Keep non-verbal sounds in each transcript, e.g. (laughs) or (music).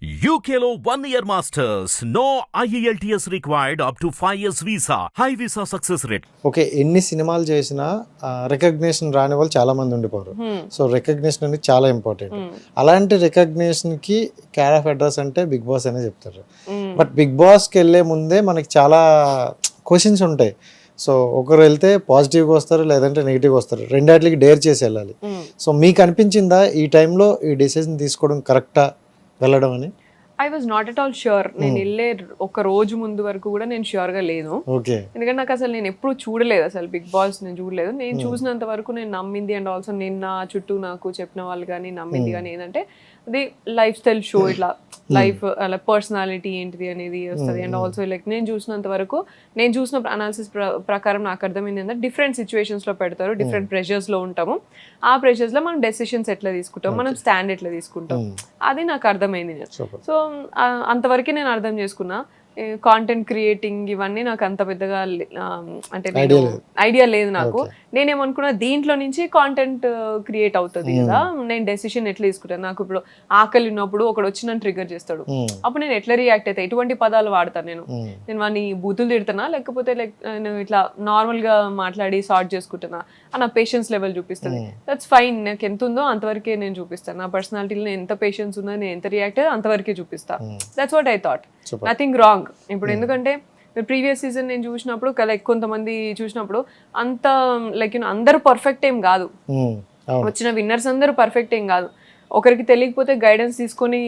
One year masters. No E IELTS required up to 5 years visa. High visa success rate. Okay ఎన్ని సినిమాలు చేసినా recognition రాని వాళ్ళు చాలా మంది ఉండిపోరు. సో రికగ్నిషన్ అనేది చాలా ఇంపార్టెంట్ అలాంటి recognition కి క్యార్ ఆఫ్ అడ్రస్ అంటే బిగ్ బాస్ అనే చెప్తారు. బట్ బిగ్ బాస్కి వెళ్ళే ముందే మనకి చాలా క్వశ్చన్స్ ఉంటాయి. సో ఒకరు వెళ్తే పాజిటివ్గా వస్తారు లేదంటే నెగిటివ్గా వస్తారు. రెండాటికి డేర్ చేసి వెళ్ళాలి. సో మీకు అనిపించిందా ఈ టైంలో ఈ డెసిషన్ తీసుకోవడం కరెక్టా వెళ్ళడం అని I was not at all sure నేను వెళ్ళే ఒక రోజు ముందు వరకు కూడా నేను sure గా లేను. ఎందుకంటే నాకు అసలు నేను ఎప్పుడు చూడలేదు అసలు బిగ్ బాస్ నేను చూడలేదు. నేను చూసినంత వరకు నేను నమ్మింది అండ్ ఆల్సో నేను నా చుట్టూ నాకు చెప్పిన వాళ్ళు కానీ నమ్మింది కానీ ఏంటంటే అది లైఫ్ స్టైల్ షో ఇట్లా లైఫ్ అలా పర్సనాలిటీ ఏంటిది అనేది వస్తుంది. అండ్ ఆల్సో లైక్ నేను చూసినంత వరకు నేను చూసిన అనాలిసిస్ ప్రకారం నాకు అర్థమైంది ఏంటంటే డిఫరెంట్ సిచ్యువేషన్స్లో పెడతారు డిఫరెంట్ ప్రెషర్స్లో ఉంటాము. ఆ ప్రెషర్స్లో మనం డెసిషన్స్ ఎట్లా తీసుకుంటాం? మనం స్టాండ్ ఎట్లా తీసుకుంటాం? అది నాకు అర్థమైంది సో అంతవరకే నేను అర్థం చేసుకున్నా. కాంటెంట్ క్రియేటింగ్ ఇవన్నీ నాకు అంత పెద్దగా అంటే. ఐడియా లేదు. నాకు. నేనేమనుకున్నా దీంట్లో నుంచి కాంటెంట్ క్రియేట్ అవుతుంది కదా. నేను డెసిషన్ ఎట్లా తీసుకుంటాను? నాకు ఇప్పుడు ఆకలి ఉన్నప్పుడు ఒకడు వచ్చి నన్ను ట్రిగర్ చేస్తాడు అప్పుడు నేను ఎట్లా రియాక్ట్ అవుతా ఎటువంటి పదాలు వాడతాను నేను? నేను వాడిని బూతులు తిడుతున్నా? లేకపోతే లైక్ నేను ఇట్లా నార్మల్గా మాట్లాడి సార్ట్ చేసుకుంటున్నా? నా పేషెన్స్ లెవెల్ చూపిస్తుంది. దట్స్ ఫైన్ నాకు ఎంత ఉందో అంతవరకే నేను చూపిస్తాను. నా పర్సనాలిటీలో నేను ఎంత పేషెన్స్ ఉందో నేను ఎంత రియాక్ట్ అయ్యో అంతవరకే చూపిస్తా. That's what I thought. Nothing wrong ఇప్పుడు ఎందుకంటే ప్రీవియస్ సీజన్ నేను చూసినప్పుడు లైక్ కొంతమంది చూసినప్పుడు అంత లైక్ అందరూ పర్ఫెక్ట్ ఏం కాదు. వచ్చిన విన్నర్స్ అందరూ పర్ఫెక్ట్ ఏం కాదు. ఒకరికి తెలియకపోతే గైడెన్స్ తీసుకొని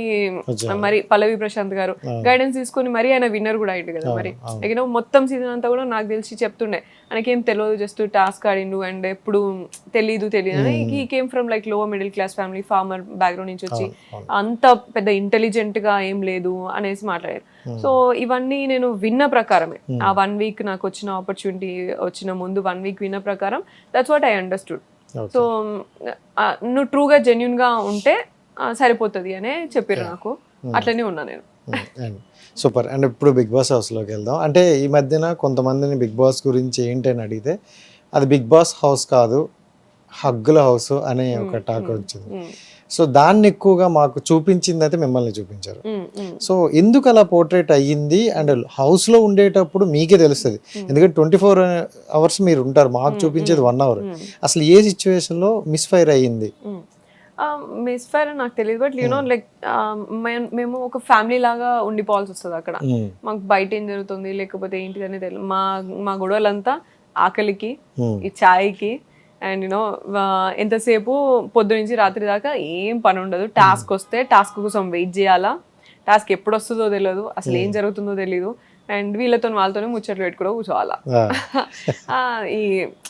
మరి పల్లవి ప్రశాంత్ గారు గైడెన్స్ తీసుకొని మరి ఆయన విన్నర్ కూడా అయింది కదా మరి. యూనో మొత్తం సీజన్ అంతా కూడా నాకు తెలిసి చెప్తుండే ఆయనకేం తెలియదు జస్ట్ టాస్క్ ఆడిండు అండ్ ఎప్పుడు తెలీదు తెలియదు అని. He came from like lower middle class family farmer background నుంచి వచ్చి అంత పెద్ద ఇంటెలిజెంట్గా ఏం లేదు అనేసి మాట్లాడారు. సో ఇవన్నీ నేను విన్న ప్రకారమే. ఆ వన్ వీక్ నాకు వచ్చిన ఆపర్చునిటీ వచ్చిన ముందు వన్ వీక్ విన్న ప్రకారం that's what I understood. So నువ్వు ట్రూగా జెన్యున్గా ఉంటే సరిపోతుంది అనే చెప్పారు నాకు. అట్లనే ఉన్నా నేను. సూపర్ అండ్ ఇప్పుడు బిగ్ బాస్ హౌస్లోకి వెళ్దాం. అంటే ఈ మధ్యన కొంతమందిని బిగ్ బాస్ గురించి ఏంటి అని అడిగితే అది బిగ్ బాస్ హౌస్ కాదు. హగ్గుల హౌస్ అనే ఒక టాక్ వచ్చింది. సో దాన్ని ఎక్కువగా మాకు చూపించింది అయితే మిమ్మల్ని చూపించారు. సో ఎందుకు అలా పోర్ట్రేట్ అయ్యింది? అండ్ హౌస్లో ఉండేటప్పుడు మీకే తెలుస్తుంది. ఎందుకంటే ట్వంటీ ఫోర్ అవర్స్ మీరు ఉంటారు మాకు చూపించేది వన్ అవర్. అసలు ఏ సిచ్యువేషన్లో మిస్ఫైర్ అయ్యింది? ఉమ్. ఆ, మిస్ ఫైర్ నాకు తెలియదు బట్ యూనో లైక్ మేము ఒక ఫ్యామిలీ లాగా ఉండిపోవాల్సి వస్తుంది అక్కడ. మాకు బయట ఏం జరుగుతుంది లేకపోతే ఏంటిది అనేది మా మా గొడవలంతా ఆకలికి. ఈ ఛాయ్కి అండ్ యూనో ఎంతసేపు పొద్దు నుంచి రాత్రి దాకా ఏం పని ఉండదు టాస్క్ వస్తే టాస్క్ కోసం వెయిట్ చేయాలా? టాస్క్ ఎప్పుడు వస్తుందో తెలియదు అసలు ఏం జరుగుతుందో తెలియదు అండ్ వీళ్ళతో వాళ్ళతోనే ముచ్చట్లు పెట్టుకోవడం కూర్చోవాలా? (laughs) ఈ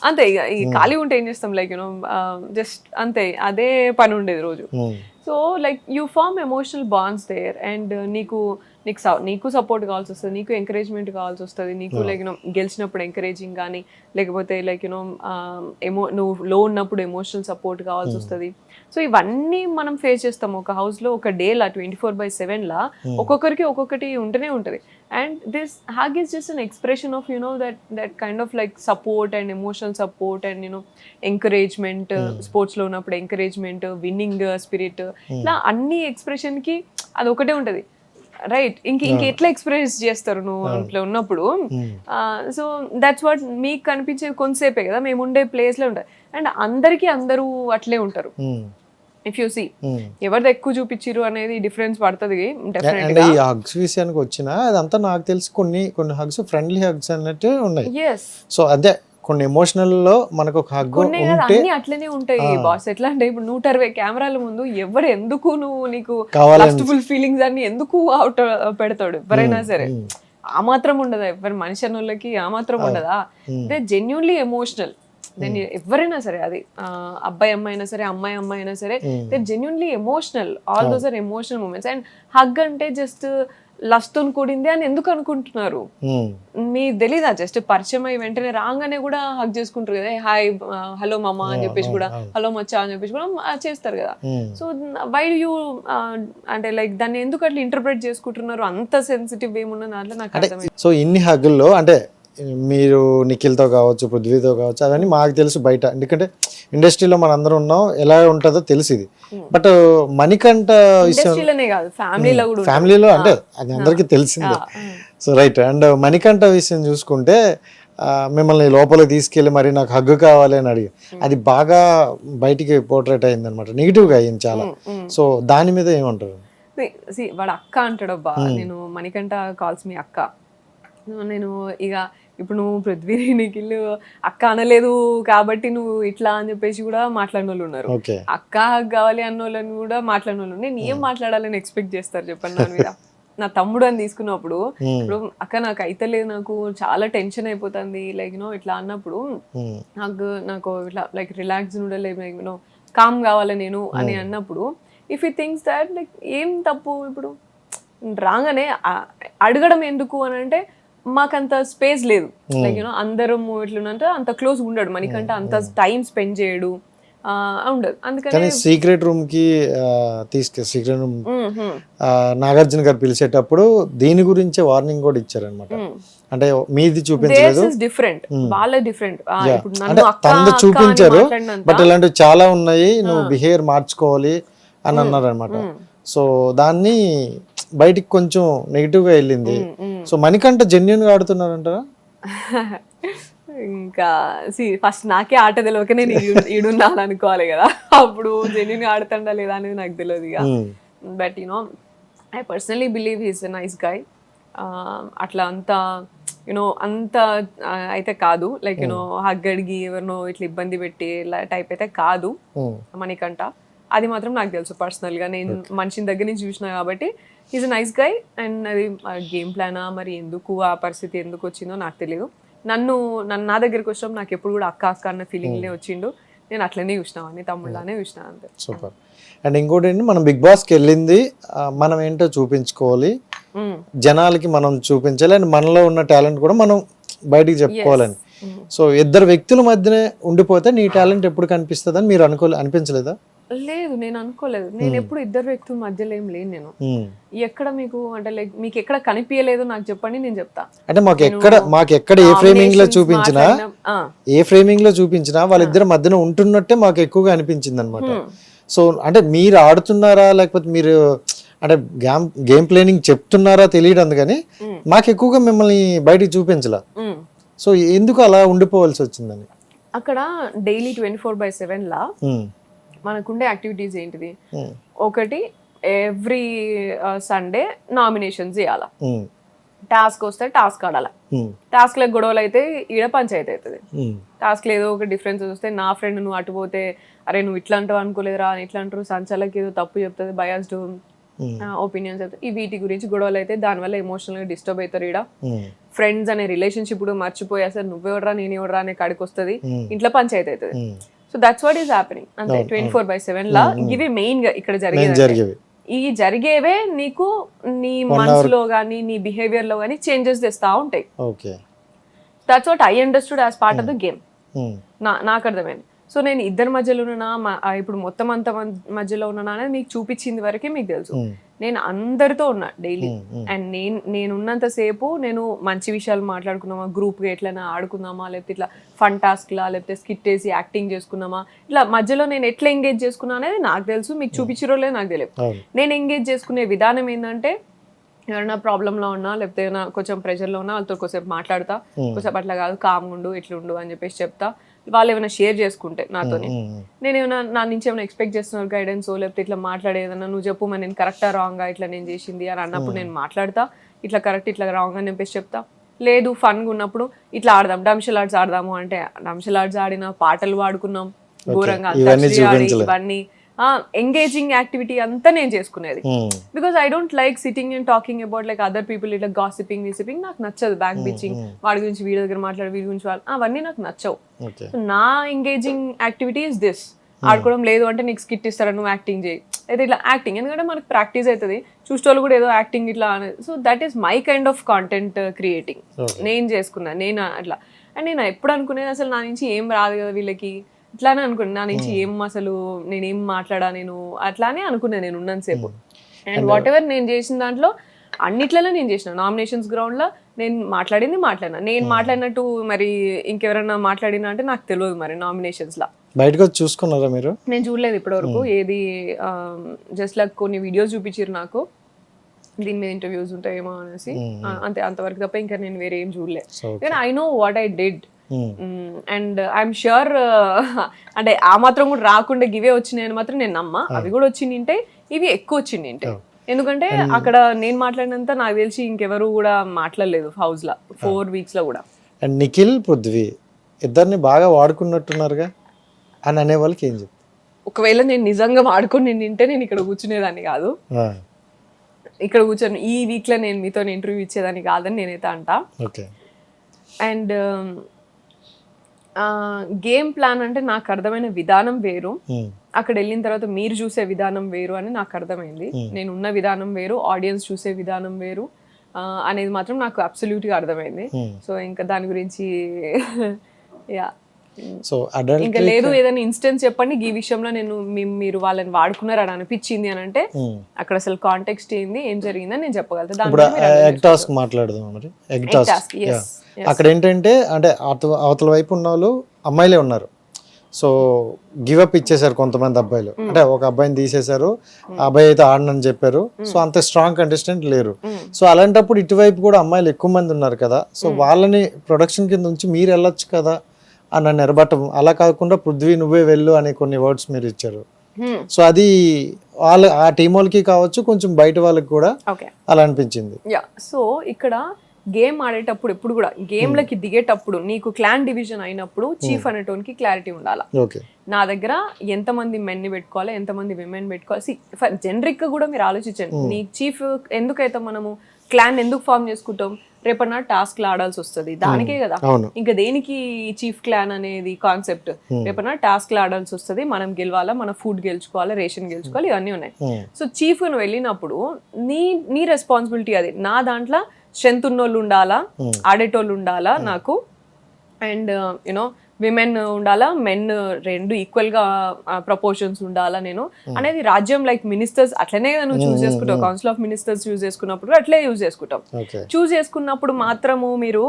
అంతే ఇక ఈ ఖాళీ ఉంటే ఏం చేస్తాం? లైక్ యూనో జస్ట్ అంతే అదే పని ఉండేది రోజు. Hmm. So like you form emotional bonds there and నీకు నీకు నీకు సపోర్ట్ కావాల్సి వస్తుంది నీకు ఎంకరేజ్మెంట్ కావాల్సి వస్తుంది నీకు లైక్ యూనో గెలిచినప్పుడు ఎంకరేజింగ్ కానీ లేకపోతే లైక్ యూనో ఎమో నువ్వు లో ఉన్నప్పుడు ఎమోషనల్ సపోర్ట్ కావాల్సి వస్తుంది. సో ఇవన్నీ మనం ఫేస్ చేస్తాం. ఒక house లో ఒక డే లా ట్వంటీ ఫోర్ బై సెవెన్ లా ఒక్కొక్కరికి ఒక్కొక్కటి ఉంటూనే ఉంటుంది. And this hug is just an expression of you know that that kind of like support and emotional support and you know encouragement స్పోర్ట్స్లో ఉన్నప్పుడు ఎంకరేజ్మెంట్ విన్నింగ్ స్పిరిట్ ఇలా అన్ని ఎక్స్ప్రెషన్కి అది ఒకటే ఉంటది. రైట్ ఇంక ఇంక ఎట్లా ఎక్స్ప్రెస్ చేస్తారు నువ్వు ఇట్లా ఉన్నప్పుడు? సో దట్స్ వాట్ మీకు కనిపించేది కొంతసేపే కదా మేము ఉండే ప్లేస్లో ఉంటాయి అండ్ అందరికీ అందరూ అట్లే ఉంటారు. If you see. ఎవరిది ఎక్కువ చూపించిర్రు అనేది డిఫరెన్స్ పడుతుంది అండ్ ఈ హగ్స్ విషయానికి వచ్చిన అదంతా నాకు తెలిసి కొన్ని కొన్ని హగ్స్ ఫ్రెండ్లీ హగ్స్ అన్నట్టు ఉన్నాయి. సో అదే కొన్ని ఎమోషనల్లో మనకు ఒక హగ్ కొన్ని కదా ఉంటే అన్ని అట్లనే ఉంటాయి బాస్. ఎట్లా అంటే ఇప్పుడు నూట అరవై కెమెరాల ముందు ఎవరు ఎందుకు నువ్వు నీకు లస్ట్ఫుల్ ఫీలింగ్స్ అన్ని ఎందుకు అవుట్ పెడతాడు ఎవరైనా సరే? ఆ మాత్రం ఉండదా? ఎవరి మనిషి అన్నోళ్ళకి ఆ మాత్రం ఉండదా? దే జెన్యున్లీ ఎమోషనల్ దెన్ ఎవరైనా సరే అది అబ్బాయి అమ్మాయి అయినా సరే అమ్మాయి అమ్మాయి అయినా సరే they genuinely emotional all those are emotional moments and hug అంటే జస్ట్ లస్తో కూడింది అని ఎందుకు అనుకుంటున్నారు. మీ తెలీదా? జస్ట్ పరిచయం అయ్యి వెంటనే రాగానే కూడా హక్ చేసుకుంటారు కదా. హాయ్ హలో మమ్మ అని చెప్పేసి కూడా హలో మచ్చా అని చెప్పేసి కూడా చేస్తారు కదా. సో వై యూ అంటే లైక్ దాన్ని ఎందుకు అట్లా ఇంటర్ప్రిట్ చేసుకుంటున్నారు? అంత సెన్సిటివ్ ఏమున్న దాంట్లో నాకు సో ఇన్ని హగ్గుల్లో అంటే మీరు నిఖిల్తో కావచ్చు పృథ్వీతో కావచ్చు అవన్నీ మాకు తెలుసు బయట. ఎందుకంటే ఇండస్ట్రీలో మన అందరం ఉన్నాం ఎలా ఉంటుందో తెలుసు ఇది. బట్ మణికంఠ విషయం ఫ్యామిలీలో ఉంటుంది. ఫ్యామిలీలో అంటే అది అందరికీ తెలిసిందే. సో రైట్ అండ్ మణికంఠ విషయం చూసుకుంటే మిమ్మల్ని లోపలికి తీసుకెళ్ళి మరి నాకు హగ్గు కావాలి అని అడిగి అది బాగా బయటికి పోర్ట్రేట్ అయింది అనమాట నెగిటివ్గా అయింది చాలా. సో దాని మీద ఏమంటారు? వాడు అక్క అంటాడబ్బా నేను మణికంఠ కాల్స్ మీ అక్క. నేను ఇక ఇప్పుడు నువ్వు పృథ్వీ నిఖిల్ అక్క అనలేదు కాబట్టి నువ్వు ఇట్లా అని చెప్పేసి కూడా మాట్లాడిన వాళ్ళు ఉన్నారు అక్క కావాలి అన్న వాళ్ళని కూడా మాట్లాడిన వాళ్ళు నేను ఏం మాట్లాడాలని ఎక్స్పెక్ట్ చేస్తారు చెప్పండి నా మీద? నా తమ్ముడు అని తీసుకున్నప్పుడు ఇప్పుడు అక్క నాకు అయితే లేదు నాకు చాలా టెన్షన్ అయిపోతుంది లైక్ యూనో ఇట్లా అన్నప్పుడు నాకు నాకు ఇట్లా like relax like you know calm కావాలి నేను అని అన్నప్పుడు if you things that like ఏం తప్పు ఇప్పుడు? రాగానే అడగడం ఎందుకు అని అంటే మాకంత స్పేస్ లేదు. లైక్ యూనో అందరం ఎట్లున్నంటే అంత క్లోజ్ ఉండడు. మనకంటే అంత టైం స్పెండ్ చేయడు. ఉండదు. అందుకని కానీ సీక్రెట్ రూమ్కి తీసుకె సీక్రెట్ రూమ్ నాగార్జున గారు పిలిచేటప్పుడు దీని గురించే వార్నింగ్ కూడా ఇచ్చారనమాట. అంటే మీది చూపించలేదు. Is different. వాళ్ళ డిఫరెంట్. ఇప్పుడు చూపించారు బట్ ఇలాంటివి చాలా ఉన్నాయి. నువ్వు బిహేవియర్ మార్చుకోవాలి అని అన్నారు అనమాట సో దాన్ని బయటికి కొంచెం నెగిటివ్గా వెళ్ళింది. సో మణికంఠ జెన్యున్గా ఆడుతున్నారంటారా? ఇంకా సి ఫస్ట్ నాకే ఆట తెలియక నేను ఈడు- ఈడున్నాను అనుకోవాలి కదా. అప్పుడు జెన్యున్ ఆడుతుండా లేదా అనేది నాకు తెలియదు ఇక. But you know I personally believe he's a nice guy అట్లా అంత యునో అంత అయితే కాదు. లైక్ యూనో హగ్ అడిగి ఎవరినో ఇట్లా ఇబ్బంది పెట్టి టైప్ అయితే కాదు. మనకంట అది మాత్రం నాకు తెలుసు పర్సనల్గా. నేను మనిషిని దగ్గర నుంచి చూసిన కాబట్టి ఈజ్ నైస్ గై అండ్ అది గేమ్ ప్లానా మరి ఎందుకు ఆ పరిస్థితి ఎందుకు వచ్చిందో నాకు తెలియదు నన్ను నన్ను నా దగ్గరికి వచ్చినప్పుడు నాకు ఎప్పుడు కూడా అక్క అక్క అన్న ఫీలింగ్లే వచ్చిండు. నేను అట్లనే చూసినా అని తమ్ముళ్ళనే చూసినా అంతే. సూపర్ అండ్ ఇంకోటి ఏంటి మనం బిగ్ బాస్కి వెళ్ళింది మనం ఏంటో చూపించుకోవాలి. Mm. జనాలకి మనం చూపించాలి అండ్ మనలో ఉన్న టాలెంట్ కూడా మనం బయటికి చెప్పుకోవాలని. సో ఇద్దరు వ్యక్తుల మధ్యనే ఉండిపోతే నీ టాలెంట్ ఎప్పుడు కనిపిస్తుంది అని మీరు అనుకోలే అనిపించలేదా? లేదు నేను అనుకోలేదు. నేను ఎప్పుడు ఇద్దరు వ్యక్తుల మధ్యలో ఏం లేను నేను. Hmm. ఎక్కడ మీకు అంటే లైక్ మీకు ఎక్కడ కనిపించలేదు నాకు చెప్పండి నేను చెప్తా. అంటే మాకు ఎక్కడ మాకు ఎక్కడ ఏ ఫ్రేమింగ్లో చూపించినా. ఏ ఫ్రేమింగ్లో చూపించినా వాళ్ళిద్దరి మధ్యన ఉంటున్నట్టే మాకు ఎక్కువగా అనిపించింది అనమాట సో అంటే మీరు ఆడుతున్నారా లేకపోతే మీరు అంటే గేమ్ గేమ్ ప్లానింగ్ చెప్తున్నారా తెలియదు అందుకని మాకు ఎక్కువగా మిమ్మల్ని బయటికి చూపించలా. సో ఎందుకు అలా ఉండిపోవాల్సి వచ్చిందని? అక్కడ daily twenty four by seven లా మనకుండే యాక్టివిటీస్ ఏంటిది? ఒకటి ఎవ్రీ సండే నామినేషన్స్ చేయాల. టాస్క్ వస్తే టాస్క్ ఆడాల. టాస్క్లో గొడవలు అయితే ఈడ పంచాయతీ అవుతుంది టాస్క్ ఏదో ఒక డిఫరెన్స్ వస్తే నా ఫ్రెండ్ నువ్వు అటు పోతే అరే నువ్వు ఇట్లా అంటావు అనుకోలేదురా అని ఇట్లా అంటారు సంచాలకి ఏదో తప్పు చెప్తుంది బయాస్డ్ ఒపీనియన్స్ ఈ వీటి గురించి గొడవలు అయితే దానివల్ల ఎమోషనల్గా డిస్టర్బ్ అవుతారు ఈడ ఫ్రెండ్స్ అనే రిలేషన్షిప్ మర్చిపోయి అసలు నువ్వెవడరా నేను ఎవడరా అనే కాడికి వస్తుంది. ఇంట్లో పంచాయతీ అవుతుంది. So that's what is happening అంతే ట్వంటీ ఫోర్ బై సెవెన్ లా ఇవి మెయిన్గా ఇక్కడ జరిగేది జరిగేవి ఈ జరిగేవే నీకు నీ మనసులో కానీ నీ బిహేవియర్లో కానీ చేంజెస్ తెస్తా ఉంటాయి. That's what I understood as part of the game నాకు అర్థమైంది. సో నేను ఇద్దరి మధ్యలో ఉన్నా ఇప్పుడు మొత్తం అంత మధ్యలో ఉన్నానా అనేది మీకు చూపించింది వరకే మీకు తెలుసు. నేను అందరితో ఉన్నా డైలీ. అండ్ నేను నేను ఉన్నంత సేపు నేను మంచి విషయాలు మాట్లాడుకున్నామా గ్రూప్గా ఎట్లైనా ఆడుకుందామా లేకపోతే ఇట్లా ఫన్ టాస్క్లా లేకపోతే స్కిట్ వేసి యాక్టింగ్ చేసుకున్నామా ఇట్లా మధ్యలో నేను ఎట్లా ఎంగేజ్ చేసుకున్నా అనేది నాకు తెలుసు మీకు చూపించారో లేదు నాకు తెలియదు. నేను ఎంగేజ్ చేసుకునే విధానం ఏంటంటే ఎవరైనా ప్రాబ్లంలో ఉన్నా లేకపోతే ఏమైనా కొంచెం ప్రెషర్లో ఉన్నా వాళ్ళతో కొంచెంసేపు మాట్లాడతా. కొంచెం అట్లా కాదు కామ్ ఉండు ఇట్లుండు అని చెప్పేసి చెప్తా. వాళ్ళు ఏమైనా షేర్ చేసుకుంటే నాతోని. ఉమ్, నేను ఏమైనా నా నుంచి ఏమైనా ఎక్స్పెక్ట్ చేస్తున్నారు గైడెన్స్ లేకపోతే ఇట్లా మాట్లాడేదన్నా నువ్వు చెప్పు మరి నేను కరెక్టా రాంగా ఇట్లా నేను చేసింది అని అన్నప్పుడు నేను మాట్లాడతా. ఇట్లా కరెక్ట్ ఇట్లా రాంగ్ అని చెప్పేసి చెప్తా. లేదు ఫన్గా ఉన్నప్పుడు ఇట్లా ఆడదాం డంషల్ ఆర్ట్స్ ఆడదాము అంటే డంషల్ ఆర్ట్స్ ఆడిన పాటలు పాడుకున్నాం ఘోరంగా ఇవన్నీ ఎంగేజింగ్ యాక్టివిటీ అంతా నేను చేసుకునేది. Because I don't like sitting and talking about like other people ఇట్లా గాసిపింగ్ గిసిపింగ్ నాకు నచ్చదు బ్యాక్ బీచింగ్ వాడి గురించి వీడి దగ్గర మాట్లాడి వీడి గురించి వాళ్ళు అవన్నీ నాకు నచ్చవు. నా ఎంగేజింగ్ యాక్టివిటీ ఇస్ దిస్ ఆడుకోవడం లేదు అంటే నీకు స్కిట్ ఇస్తారా నువ్వు యాక్టింగ్ చేయి. అయితే ఇట్లా యాక్టింగ్ ఎందుకంటే మనకు ప్రాక్టీస్ అవుతుంది చూసేవాళ్ళు కూడా ఏదో యాక్టింగ్ ఇట్లా so that is my kind of content creating నేను చేసుకున్నా నేను అట్లా. అండ్ నేను ఎప్పుడు అనుకునేది అసలు నా నుంచి ఏం రాదు కదా వీళ్ళకి. ఇట్లానే అనుకున్నాను నా నుంచి ఏం అసలు నేనేం మాట్లాడా నేను అట్లానే అనుకున్నాను నేను ఉన్నంతసేపు అండ్ వాట్ ఎవర్ నేను చేసిన దాంట్లో అన్నిట్లలో నేను చేసిన. నామినేషన్స్ గ్రౌండ్లో నేను మాట్లాడింది మాట్లాడినా. నేను మాట్లాడినట్టు మరి ఇంకెవరైనా మాట్లాడినా అంటే నాకు తెలియదు మరి నామినేషన్స్ లా బయటకు చూసుకున్నారా మీరు? నేను చూడలేదు ఇప్పటివరకు. ఏది జస్ట్ లైక్ కొన్ని వీడియోస్ చూపించారు నాకు. దీని మీద ఇంటర్వ్యూస్ ఉంటాయేమో అనేసి. అంతే అంతవరకు తప్ప ఇంకా నేను వేరే ఏం చూడలేదు I know what I did. And I'm sure అంటే ఆ మాత్రం కూడా రాకుండా గివే వచ్చినాయని మాత్రం నేను నమ్మ. అవి కూడా వచ్చింటే ఇవి ఎక్కువ వచ్చింటే ఎందుకంటే అక్కడ నేను మాట్లాడినంత నాకు తెలిసి ఇంకెవరు కూడా మాట్లాడలేదు హౌస్లో ఫోర్ వీక్స్లో కూడా. అండ్ నిఖిల్ పృథ్వీ ఇద్దరిని బాగా వాడుకున్నట్టున్నారుగా? అని అనే వాళ్ళకి ఏం చెప్తారు ఒకవేళ నేను నిజంగా వాడుకొని నింటే నేను ఇక్కడ కూర్చునేదాన్ని కాదు. ఇక్కడ కూర్చొని ఈ వీక్లో నేను మీతో ఇంటర్వ్యూ ఇచ్చేదాన్ని కాదని నేనైతే అంటా. అండ్ గేమ్ ప్లాన్ అంటే నాకు అర్థమైన విధానం వేరు. అక్కడ వెళ్ళిన తర్వాత మీరు చూసే విధానం వేరు అని నాకు అర్థమైంది. నేను ఉన్న విధానం వేరు ఆడియన్స్ చూసే విధానం వేరు అనేది మాత్రం నాకు అబ్సల్యూట్గా అర్థమైంది. సో ఇంకా దాని గురించి (laughs) యా సో అడల్ట్ ఇంకా లేదు ఏదైనా ఇన్స్టెన్స్ చెప్పండి ఈ విషయంలో నేను మీరు వాళ్ళని వాడుకున్నారు అని అనిపించింది అని అంటే అక్కడ అసలు కాంటెక్స్ట్ ఏంది ఏం జరిగిందని నేను చెప్పగలుగుతా. దాని ఇప్పుడు ఎగ్ టాస్క్ మాట్లాడదాం మరి? ఎగ్ టాస్క్ అక్కడ ఏంటంటే అంటే అవతల అవతల వైపు ఉన్న వాళ్ళు అమ్మాయిలే ఉన్నారు. సో గివ్ అప్ ఇచ్చేసారు కొంతమంది అబ్బాయిలు. అంటే ఒక అబ్బాయిని తీసేశారు ఆ అబ్బాయి అయితే ఆడనని చెప్పారు. సో అంత స్ట్రాంగ్ కంటెస్టెంట్ లేరు. సో అలాంటప్పుడు ఇటువైపు కూడా అమ్మాయిలు ఎక్కువ మంది ఉన్నారు కదా. సో వాళ్ళని ప్రొడక్షన్ కింద ఉంచి మీరు వెళ్ళొచ్చు కదా. అని నన్ను ఎరబట్టం అలా కాకుండా పృథ్వీ నువ్వే వెళ్ళు అనే కొన్ని వర్డ్స్ మీరు ఇచ్చారు. సో అది వాళ్ళ ఆ టీం వాళ్ళకి కావచ్చు కొంచెం బయట వాళ్ళకి కూడా ఓకే. అలా అనిపించింది. యా. సో ఇక్కడ గేమ్ ఆడేటప్పుడు ఎప్పుడు కూడా గేమ్లకి దిగేటప్పుడు నీకు క్లాన్ డివిజన్ అయినప్పుడు చీఫ్ అనేటోనికి క్లారిటీ ఉండాలా? ఓకే. నా దగ్గర ఎంతమంది మెన్ని పెట్టుకోవాలి ఎంతమంది విమెన్ పెట్టుకోవాలి? జనరిక్గా కూడా మీరు ఆలోచించండి. నీ చీఫ్ ఎందుకైతే మనము క్లాన్ ఎందుకు ఫామ్ చేసుకుంటాం? రేపటి నాడు టాస్క్ ఆడాల్సి వస్తుంది. దానికే కదా. ఇంకా దేనికి చీఫ్ క్లాన్ అనేది కాన్సెప్ట్? రేపటి టాస్క్ ఆడాల్సి వస్తుంది. మనం గెలవాలా మన ఫుడ్ గెలుచుకోవాలి రేషన్ గెలుచుకోవాలి ఇవన్నీ ఉన్నాయి. సో చీఫ్ నువ్వు వెళ్ళినప్పుడు నీ నీ రెస్పాన్సిబిలిటీ అది. నా దాంట్లో స్ట్రెంత్ ఉన్నోళ్ళు ఉండాలా ఆడేటోళ్ళు ఉండాలా నాకు? అండ్ యునో విమెన్ ఉండాలా మెన్ రెండు ఈక్వల్గా ప్రపోర్షన్స్ ఉండాలా నేను. అనేది రాజ్యం లైక్ మినిస్టర్స్ అట్లనే కదా నువ్వు చూస్ చేసుకుంటావు. కౌన్సిల్ ఆఫ్ మినిస్టర్స్ చూస్ చేసుకున్నప్పుడు అట్లే యూజ్ చేసుకుంటాం. చూస్ చేసుకున్నప్పుడు మాత్రము మీరు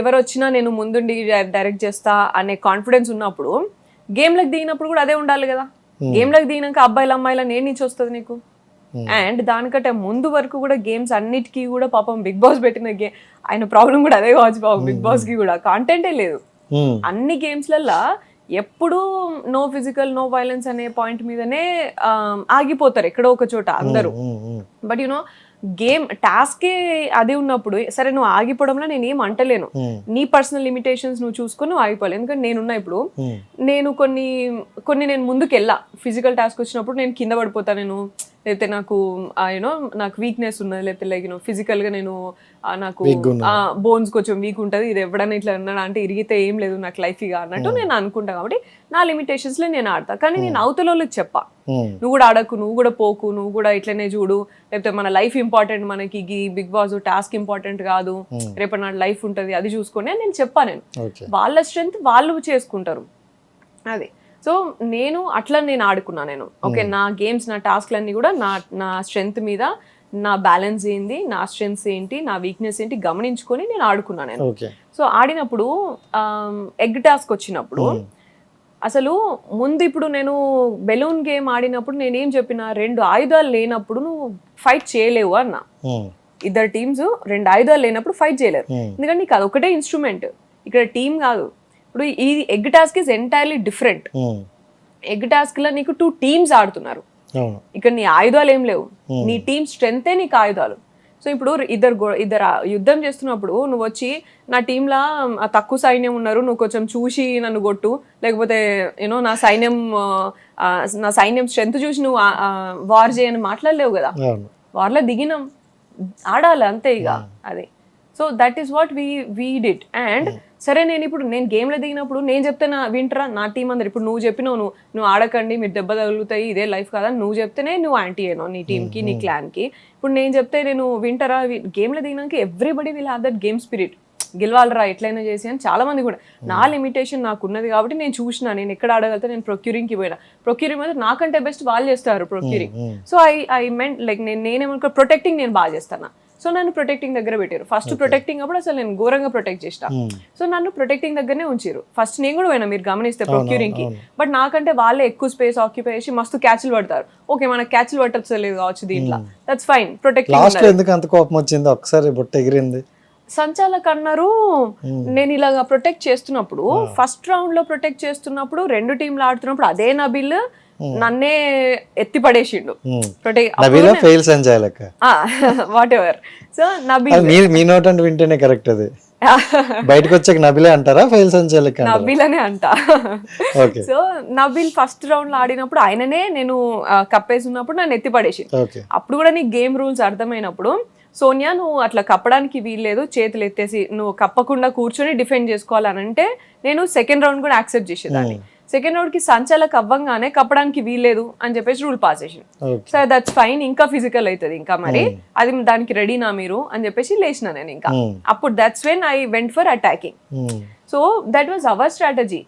ఎవరు వచ్చినా నేను ముందుండి డైరెక్ట్ చేస్తా అనే కాన్ఫిడెన్స్ ఉన్నప్పుడు గేమ్లకు దిగినప్పుడు కూడా అదే ఉండాలి కదా. గేమ్లకు దిగినాక అబ్బాయిలు అమ్మాయిల నేను నుంచి వస్తుంది నీకు. అండ్ దానికంటే ముందు వరకు కూడా గేమ్స్ అన్నిటికీ కూడా పాపం బిగ్ బాస్ పెట్టిన గే ఆయన ప్రాబ్లం కూడా అదే కావచ్చు పాపం బిగ్ బాస్కి కూడా. కాంటెంటే లేదు. Hmm. అన్ని గేమ్స్లల్లో ఎప్పుడు నో ఫిజికల్ నో వైలెన్స్ అనే పాయింట్ మీదనే ఆగిపోతారు ఎక్కడో ఒక చోట అందరూ Hmm, hmm. But you know game టాస్కే అది ఉన్నప్పుడు సరే నువ్వు ఆగిపోవడంలో నేను ఏం అంటలేను. నీ పర్సనల్ లిమిటేషన్స్ నువ్వు చూసుకొని నువ్వు ఆగిపోవాలి ఎందుకంటే నేనున్నా ఇప్పుడు. నేను కొన్ని కొన్ని నేను ముందుకు వెళ్ళా ఫిజికల్ టాస్క్ వచ్చినప్పుడు నేను కింద పడిపోతా నేను లేకపోతే నాకు యూనో నాకు వీక్నెస్ ఉన్నది లేకపోతే లైక్ యూనో ఫిజికల్గా నేను నాకు. బోన్స్ కొంచెం వీక్ ఉంటది ఇది ఎవడన్నా ఇట్లా అన్నాడు అంటే ఇరిగితే ఏం లేదు నాకు లైఫ్ ఇక అన్నట్టు నేను అనుకుంటా కాబట్టి నా లిమిటేషన్స్లో నేను ఆడతా కానీ నేను అవతల వాళ్ళకి చెప్పా. నువ్వు కూడా ఆడకు నువ్వు కూడా పోకు నువ్వు కూడా ఇట్లనే చూడు. లేకపోతే మన లైఫ్ ఇంపార్టెంట్ మనకి బిగ్ బాస్ టాస్క్ ఇంపార్టెంట్ కాదు. రేపు నా లైఫ్ ఉంటది అది చూసుకొని నేను చెప్పా నేను. వాళ్ళ స్ట్రెంత్ వాళ్ళు చేసుకుంటారు. అది. సో నేను అట్లా నేను ఆడుకున్నా నేను. ఓకే నా గేమ్స్ నా టాస్క్లన్నీ కూడా నా నా స్ట్రెంత్ మీద నా బ్యాలెన్స్ ఏంది నా స్ట్రెంగ్స్ ఏంటి నా వీక్నెస్ ఏంటి గమనించుకొని నేను ఆడుకున్నా నేను. సో ఆడినప్పుడు ఎగ్ టాస్క్ వచ్చినప్పుడు అసలు ముందు ఇప్పుడు నేను బెలూన్ గేమ్ ఆడినప్పుడు నేనేం చెప్పిన రెండు ఆయుధాలు లేనప్పుడు నువ్వు ఫైట్ చేయలేవు అన్న. ఇద్దరు టీమ్స్ రెండు ఆయుధాలు లేనప్పుడు ఫైట్ చేయలేరు. ఎందుకంటే నీకు అదొకటే ఇన్స్ట్రుమెంట్ ఇక్కడ టీం కాదు. ఇప్పుడు ఈ egg task is entirely different. Egg టాస్క్లో నీకు టూ టీమ్స్ ఆడుతున్నారు. ఇక్కడ నీ ఆయుధాలు ఏం లేవు. నీ టీమ్ స్ట్రెంతే నీకు ఆయుధాలు. సో ఇప్పుడు ఇద్దరు ఇద్దరు యుద్ధం చేస్తున్నప్పుడు నువ్వు వచ్చి నా టీంలో తక్కువ సైన్యం ఉన్నారు నువ్వు కొంచెం చూసి నన్ను కొట్టు. లేకపోతే యూనో నా సైన్యం నా సైన్యం స్ట్రెంత్ చూసి నువ్వు వార్ చేయని మాట్లాడలేవు కదా? వార్లో దిగినాం. ఆడాలి అంతే ఇక అది. So that is what we we did. And సరే నేను ఇప్పుడు నేను గేమ్లో దిగినప్పుడు నేను చెప్తే నా వింటరా? నా టీం అందరు ఇప్పుడు నువ్వు చెప్పినావు నువ్వు నువ్వు ఆడకండి మీరు దెబ్బ తగులుతాయి ఇదే లైఫ్ కదా నువ్వు చెప్తేనే నువ్వు యాంటీ అయినావు నీ టీంకి నీ క్లాన్కి ఇప్పుడు నేను చెప్తే నేను వింటరా? గేమ్లో దిగినాక everybody will have that game spirit గెలవాలరా ఎట్లయినా చేసి అని చాలా మంది కూడా. నా లిమిటేషన్ నాకు ఉన్నది కాబట్టి నేను చూసిన నేను ఎక్కడ ఆడగలితే నేను ప్రొక్యూరింగ్కి పోయినా. ప్రొక్యూరింగ్ మీద నాకంటే బెస్ట్ వాళ్ళు చేస్తారు procuring so I I meant like నేను నేనేమనుకో ప్రొటెక్టింగ్ నేను బాగా చేస్తాను. సో నన్ను ప్రొటెక్టింగ్ దగ్గర పెట్టారు ఫస్ట్ ప్రొటెక్టింగ్ అప్పుడు అసలు నేను ఘోరంగా ప్రొటెక్ట్ చేసిన సో నన్ను ప్రొటెక్టింగ్ దగ్గరనే ఉంచారు ఫస్ట్ నేను కూడా పోయినా మీరు గమనిస్తే ప్రొక్యూరింగ్కి బట్ నాకంటే వాళ్ళే ఎక్కువ స్పేస్ ఆక్యుపై చేసి మస్తు క్యాచ్లు పడతారు. ఓకే మనకు క్యాచ్లు పట్టలేదు కావచ్చు దీంట్లో. దట్స్ ఫైన్ ప్రొటెక్టింగ్ ఎందుకు అంత కోపం వచ్చింది ఒకసారి బుట్ట ఎగిరింది? సంచాలక్ అన్నారు నేను ఇలాగా ప్రొటెక్ట్ చేస్తున్నప్పుడు ఫస్ట్ రౌండ్లో ప్రొటెక్ట్ చేస్తున్నప్పుడు రెండు టీంలు ఆడుతున్నప్పుడు అదే నబిల్ నన్నే ఎత్తి పడేసిండు fail whatever so Nabeel మీ నోట్ అంటే వింటేనే కరెక్ట్ అది. (laughs) బయటకు వచ్చాక నబిలే అంటారా ఫెయిల్ సంజయ్ లెక్క అంటారా? నబిల్ అనే అంట. సో నబిల్ ఫస్ట్ రౌండ్లో ఆడినప్పుడు ఆయననే నేను కప్పేసి ఉన్నప్పుడు నన్ను ఎత్తి పడేసి అప్పుడు కూడా నీకు గేమ్ రూల్స్ అర్థమైనప్పుడు సోనియా నువ్వు అట్లా కప్పడానికి వీల్లేదు చేతులు ఎత్తేసి నువ్వు కప్పకుండా కూర్చొని డిఫెండ్ చేసుకోవాలని అంటే నేను సెకండ్ రౌండ్ కూడా యాక్సెప్ట్ చేసేదాన్ని. సెకండ్ రౌండ్కి సంచాలకు అవ్వంగానే కప్పడానికి వీల్లేదు అని చెప్పేసి రూల్ పాస్ చేసింది ఓకే. So that's fine. ఇంకా ఫిజికల్ అవుతుంది ఇంకా మరి. అది దానికి రెడీనా మీరు అని చెప్పేసి లేచిన నేను ఇంకా. అప్పుడు that's when I went for attacking. So that was our strategy.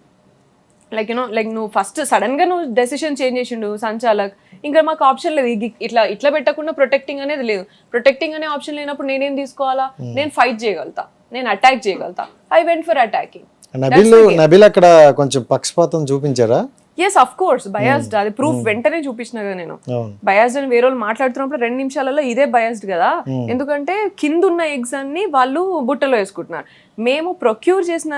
Like you know like నువ్వు ఫస్ట్ సడన్గా నువ్వు డెసిషన్ చేంజ్ చేసిండు సంచాలక్. ఇంకా మాకు ఆప్షన్ లేదు. ఇట్లా ఇట్లా పెట్టకుండా ప్రొటెక్టింగ్ అనేది లేదు. ప్రొటెక్టింగ్ అనే ఆప్షన్ లేనప్పుడు నేనేం తీసుకోవాలా? నేను ఫైట్ చేయగలుగుతా. నేను attack చేయగలుగుతా. I went for attacking. Nabeel Nabeel అక్కడ కొంచెం పక్షపాతం చూపించారా? ఎస్ అఫ్ కోర్స్ బయాస్డ్ అది ప్రూఫ్ వెంటనే చూపించిన కదా నేను. బయాస్డ్ అని వేరే వాళ్ళు మాట్లాడుతున్నప్పుడు రెండు నిమిషాలలో ఇదే బయాస్డ్ కదా. ఎందుకంటే కింద ఉన్న ఎగ్స్ అన్ని వాళ్ళు బుట్టలో వేసుకుంటున్నారు. మేము ప్రొక్యూర్ చేసిన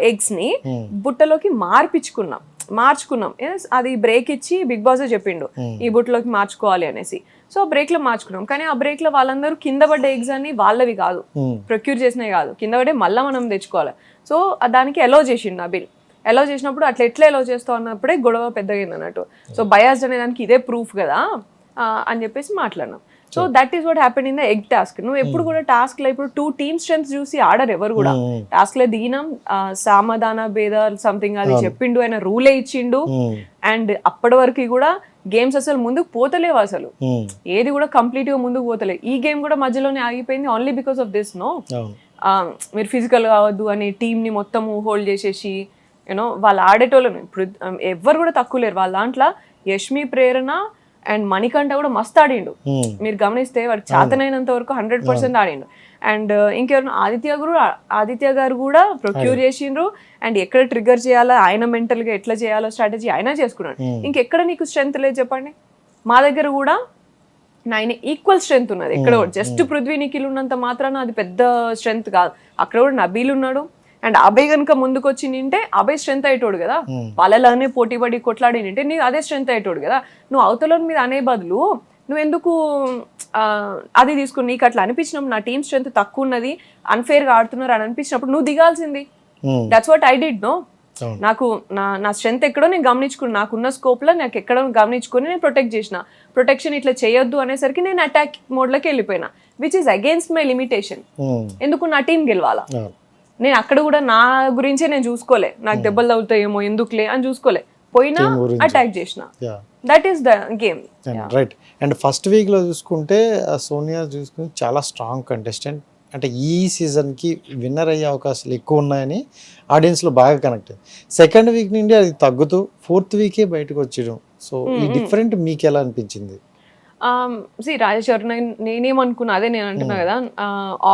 ఎగ్స్ని బుట్టలోకి మార్పించుకున్నాం. మార్చుకున్నాం. అది బ్రేక్ ఇచ్చి బిగ్ బాస్ చెప్పిండు. ఈ బుట్టలోకి మార్చుకోవాలి అనేసి. సో బ్రేక్లో మార్చుకున్నాం. కానీ ఆ బ్రేక్లో వాళ్ళందరూ కింద పడ్డ ఎగ్స్ అన్ని వాళ్ళవి కాదు. Hmm. ప్రొక్యూర్ చేసినవి కాదు. కింద పడే మళ్ళీ మనం తెచ్చుకోవాలి. సో దానికి ఎలో చేసిండు ఆ బిల్ ఎలో చేసినప్పుడు అట్లా ఎట్లా ఎలో చేస్తావు అన్నప్పుడే గొడవ పెద్దగైంది అన్నట్టు సో బయాస్డ్ అనే దానికి ఇదే ప్రూఫ్ కదా అని చెప్పేసి మాట్లాడినాం. So that is what happen in the egg task నువ్వు ఎప్పుడు కూడా టాస్క్లో ఇప్పుడు టూ టీమ్ స్ట్రెంగ్స్ చూసి ఆడరు ఎవరు కూడా. టాస్క్లో దిగినాం సామధాన భేద సంథింగ్ అది చెప్పిండు ఆయన రూలే ఇచ్చిండు. అండ్ అప్పటి వరకు కూడా గేమ్స్ అసలు ముందుకు పోతలేవు అసలు. ఏది కూడా కంప్లీట్గా ముందుకు పోతలేదు ఈ గేమ్ కూడా మధ్యలోనే ఆగిపోయింది only because of this no మీరు ఫిజికల్ కావద్దు అని టీంని మొత్తం హోల్డ్ చేసేసి యూనో వాళ్ళు ఆడేటోళ్ళను ఇప్పుడు ఎవ్వరు కూడా తక్కువ లేరు. వాళ్ళ దాంట్లో యష్మి ప్రేరణ అండ్ మణికంఠ కూడా మస్తు ఆడిండు. మీరు గమనిస్తే వాడు చేతనైనంత వరకు హండ్రెడ్ పర్సెంట్ ఆడిండు. అండ్ ఇంకెవరు ఆదిత్య గారు ఆదిత్య గారు కూడా ప్రొక్యూర్ చేసిండ్రు. అండ్ ఎక్కడ ట్రిగర్ చేయాలో ఆయన mental గా ఎట్లా చేయాలో స్ట్రాటజీ ఆయన చేసుకున్నాడు. ఇంకెక్కడ నీకు స్ట్రెంత్ లేదు చెప్పండి? మా దగ్గర కూడా నైన్ ఈక్వల్ స్ట్రెంత్ ఉన్నది. ఎక్కడ జస్ట్ పృథ్వీ నిఖిల్ ఉన్నంత మాత్రాన అది పెద్ద స్ట్రెంత్ కాదు. అక్కడ కూడా నబీల్ ఉన్నాడు. అండ్ అభయ్ కనుక ముందుకు వచ్చి నింటే అభయ్ స్ట్రెంత్ అయ్యేటోడు కదా. వాళ్ళలానే పోటీ పడి కొట్లాడి నింటే నీకు అదే స్ట్రెంత్ అయ్యేటోడు కదా. నువ్వు అవతల మీద అనే బదులు నువ్వు ఎందుకు అది తీసుకుని నీకు అట్లా అనిపించినప్పుడు నా టీం స్ట్రెంత్ తక్కువ ఉన్నది అన్ఫేర్గా ఆడుతున్నారు అని అనిపించినప్పుడు నువ్వు దిగాల్సింది. That's what I did no. నాకు నా నా స్ట్రెంత్ ఎక్కడో నేను గమనించుకున్నా. నాకున్న స్కోప్లో నాకు ఎక్కడో గమనించుకొని నేను ప్రొటెక్ట్ చేసిన. ప్రొటెక్షన్ ఇట్లా చేయొద్దు అనేసరికి నేను అటాక్ మోడ్లోకి వెళ్ళిపోయినా which is against my limitation ఎందుకు నా టీం గెలవాలా? నేను అక్కడ కూడా నా గురించే నేను చూసుకోలే. నాకు దెబ్బలు తగులుతాయేమో ఎందుకులే అని చూసుకోలే. పోయినా. అటాక్ చేసిన. That is the game right and first వీక్లో చూసుకుంటే ఆ సోనియా చూసుకుని చాలా స్ట్రాంగ్ కంటెస్టెంట్ అంటే ఈ సీజన్కి విన్నర్ అయ్యే అవకాశాలు ఎక్కువ ఉన్నాయని ఆడియన్స్లో బాగా కనెక్ట్ సెకండ్ వీక్ నుండి అది తగ్గుతూ ఫోర్త్ వీకే బయటకు వచ్చేయడం. సో ఈ డిఫరెంట్ మీకు ఎలా అనిపించింది? సి రాజేశ్వర్ నేను నేనేమనుకున్నా అదే నేను అంటున్నా కదా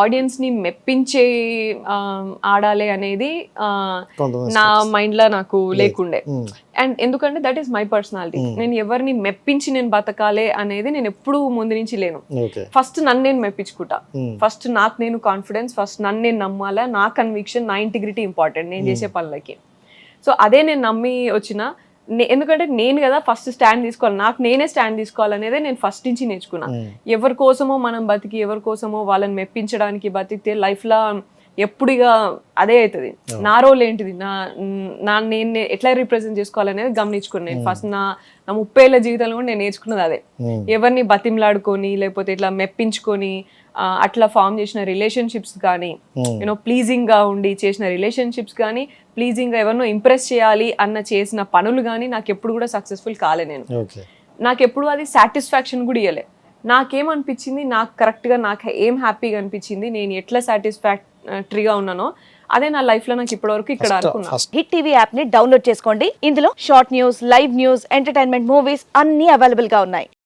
ఆడియన్స్ని మెప్పించే ఆడాలి అనేది నా మైండ్లో నాకు లేకుండే. Hmm. అండ్ ఎందుకంటే దట్ ఈస్ మై పర్సనాలిటీ నేను ఎవరిని మెప్పించి నేను బతకాలి అనేది నేను ఎప్పుడూ ముందు నుంచి లేను. ఫస్ట్ నన్ను నేను మెప్పించుకుంటా. Hmm. ఫస్ట్ నాకు నేను కాన్ఫిడెన్స్ ఫస్ట్ నన్ను నేను నమ్మాలా నా కన్విక్షన్ నా ఇంటిగ్రిటీ ఇంపార్టెంట్ నేను చేసే పనులకి. సో అదే నేను నమ్మి వచ్చిన ఎందుకంటే నేను కదా ఫస్ట్ స్టాండ్ తీసుకోవాలి. నాకు నేనే స్టాండ్ తీసుకోవాలనేదే నేను ఫస్ట్ నుంచి నేర్చుకున్నా. ఎవరి కోసమో మనం బతికి ఎవరి కోసమో వాళ్ళని మెప్పించడానికి బతికితే లైఫ్ లా ఎప్పుడు ఇక అదే అవుతుంది. నా రోల్ ఏంటిది? నా నా నేను ఎట్లా రిప్రజెంట్ చేసుకోవాలనేది గమనించుకున్నాను నేను. ఫస్ట్ నా నా ముప్పై ఏళ్ళ జీవితంలో కూడా నేను నేర్చుకున్నది అదే. ఎవరిని బతిమలాడుకొని లేకపోతే ఇట్లా మెప్పించుకొని అట్లా ఫామ్ చేసిన రిలేషన్షిప్స్ కానీ యూనో ప్లీజింగ్గా ఉండి చేసిన రిలేషన్షిప్స్ కానీ ప్లీజింగ్గా ఎవరినో ఇంప్రెస్ చేయాలి అన్న చేసిన పనులు కానీ నాకు ఎప్పుడు కూడా సక్సెస్ఫుల్ కాలే నేను. ఓకే నాకు ఎప్పుడు అది సాటిస్ఫాక్షన్ కూడా ఇవ్వలే నాకేమనిపించింది? నాకు కరెక్ట్గా నాకు ఏం హ్యాపీగా అనిపించింది? నేను ఎట్లా సాటిస్ఫాక్టరీగా ఉన్నానో అదే నా లైఫ్లో నాకు ఇప్పటివరకు ఇక్కడ అనుకున్నా. హిట్ టీవీ యాప్ని డౌన్లోడ్ చేసుకోండి. ఇందులో short news live news entertainment movies అన్ని అవైలబుల్గా ఉన్నాయి.